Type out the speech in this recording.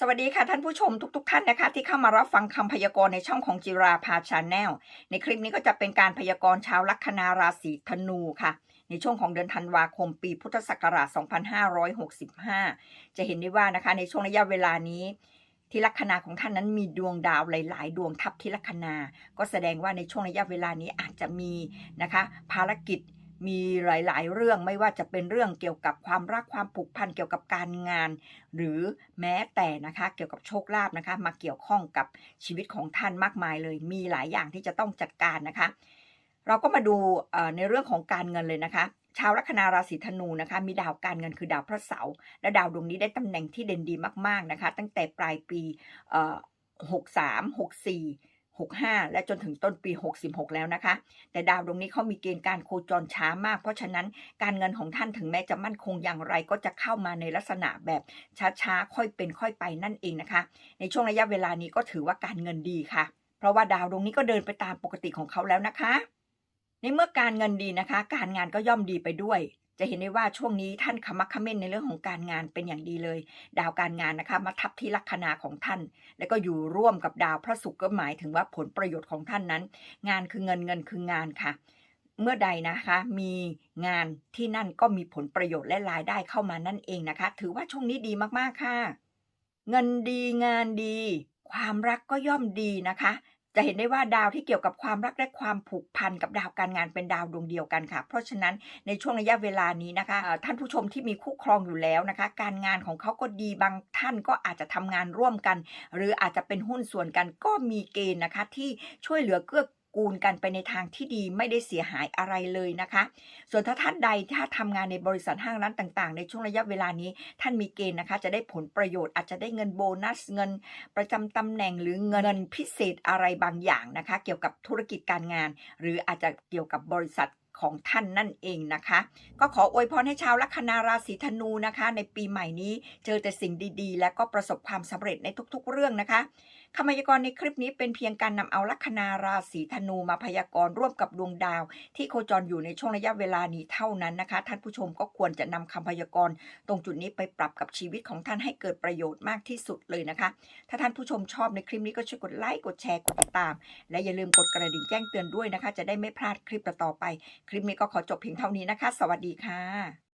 สวัสดีค่ะท่านผู้ชมทุก ๆ ท่านนะคะ ที่เข้ามารับฟังคำพยากรณ์ในช่องของจิราพาชาแนลในคลิปนี้ก็จะเป็นการพยากรณ์ชาวลัคนาราศีธนูค่ะ ในช่วงของเดือนธันวาคมปีพุทธศักราช 2565 จะเห็นได้ว่านะคะ ในช่วงระยะเวลานี้ ที่ลัคนาของท่านนั้นมีดวงดาวหลาย ๆ ดวงทับที่ลัคนา ก็แสดงว่าในช่วงระยะเวลานี้อาจจะมีนะคะ ภารกิจ มีหลาย ๆ เรื่องไม่ว่าจะเป็นเรื่องเกี่ยวกับความรักความผูกพันเกี่ยวกับการงาน หรือแม้แต่นะคะเกี่ยวกับโชคลาภนะคะ มาเกี่ยวข้องกับชีวิตของท่านมากมายเลย มีหลายอย่างที่จะต้องจัดการนะคะ เราก็มาดูในเรื่องของการเงินเลยนะคะชาวลัคนาราศีธนูนะคะ มีดาวการเงินคือดาวพระเสาร์และดาวดวงนี้ได้ตำแหน่งที่เด่นดีมาก ๆนะคะ ตั้งแต่ปลายปี 63 64 65 และจนถึงต้นปี 66 แล้วนะคะ แต่ดาวดวงนี้เขามีเกณฑ์การโคจรช้ามาก เพราะฉะนั้นการเงินของท่านถึงแม้จะมั่นคงอย่างไรก็จะเข้ามาในลักษณะแบบช้าๆ ค่อยเป็นค่อยไปนั่นเองนะคะ ในช่วงระยะเวลานี้ก็ถือว่าการเงินดีค่ะ เพราะว่าดาวดวงนี้ก็เดินไปตามปกติของเขาแล้วนะคะ ในเมื่อการเงินดีนะคะ การงานก็ย่อมดีไปด้วย จะเห็นได้ว่าช่วงนี้ท่านขมักขม้นในเรื่องของการงานเป็นอย่างดีเลย ดาวการงานนะคะ มาทับที่ลัคนาของท่าน แล้วก็อยู่ร่วมกับดาวพระศุกร์ก็หมายถึงว่าผลประโยชน์ของท่านนั้น งานคือเงินเงินคืองานค่ะ เมื่อใดนะคะ มีงานที่นั่นก็มีผลประโยชน์และรายได้เข้ามานั่นเองนะคะ ถือว่าช่วงนี้ดีมากๆค่ะ เงินดีงานดี ความรักก็ย่อมดีนะคะ จะเห็นได้ว่าดาวที่เกี่ยวกับความรักและความผูกพันกับดาวการงานเป็นดาวดวงเดียวกันค่ะ เพราะฉะนั้นในช่วงระยะเวลานี้นะคะท่านผู้ชมที่มีคู่ครองอยู่แล้วนะคะ การงานของเขาก็ดีบางท่านก็อาจจะทำงานร่วมกัน หรืออาจจะเป็นหุ้นส่วนกันก็มีเกณฑ์นะคะที่ช่วยเหลือเกื้อ กูลกันไปในทางที่ดีไม่ได้เสียหายอะไรเลยนะคะ ส่วนถ้าท่านใดถ้าทำงานในบริษัทห้างร้านต่างๆ ในช่วงระยะเวลานี้ ท่านมีเกณฑ์นะคะ จะได้ผลประโยชน์อาจจะได้เงินโบนัสเงิน ประจำตำแหน่งหรือเงินพิเศษอะไรบางอย่างนะคะ เกี่ยวกับธุรกิจการงาน หรืออาจจะเกี่ยวกับบริษัท ของท่านนั่นเองนะคะ ก็ขออวยพรให้ชาวลัคนาราศีธนูนะคะ ในปีใหม่นี้เจอแต่สิ่งดีๆ และก็ประสบความสำเร็จในทุกๆ เรื่องนะคะคำพยากรณ์ในคลิปนี้เป็นเพียงการนำเอาลัคนาราศีธนูมาพยากรณ์ร่วมกับดวงดาว ที่โคจรอยู่ในช่วงระยะเวลานี้เท่านั้นนะคะ ท่านผู้ชมก็ควรจะนำคำพยากรณ์ตรงจุดนี้ไปปรับกับชีวิตของท่านให้เกิดประโยชน์มากที่สุดเลยนะคะ ถ้าท่านผู้ชมชอบในคลิปนี้ก็ช่วยกดไลค์กดแชร์กดติดตาม และอย่าลืมกดกระดิ่งแจ้งเตือนด้วยนะคะ จะได้ไม่พลาดคลิปต่อๆไปคลิปนี้ก็ขอจบเพียงเท่านี้นะคะ สวัสดีค่ะ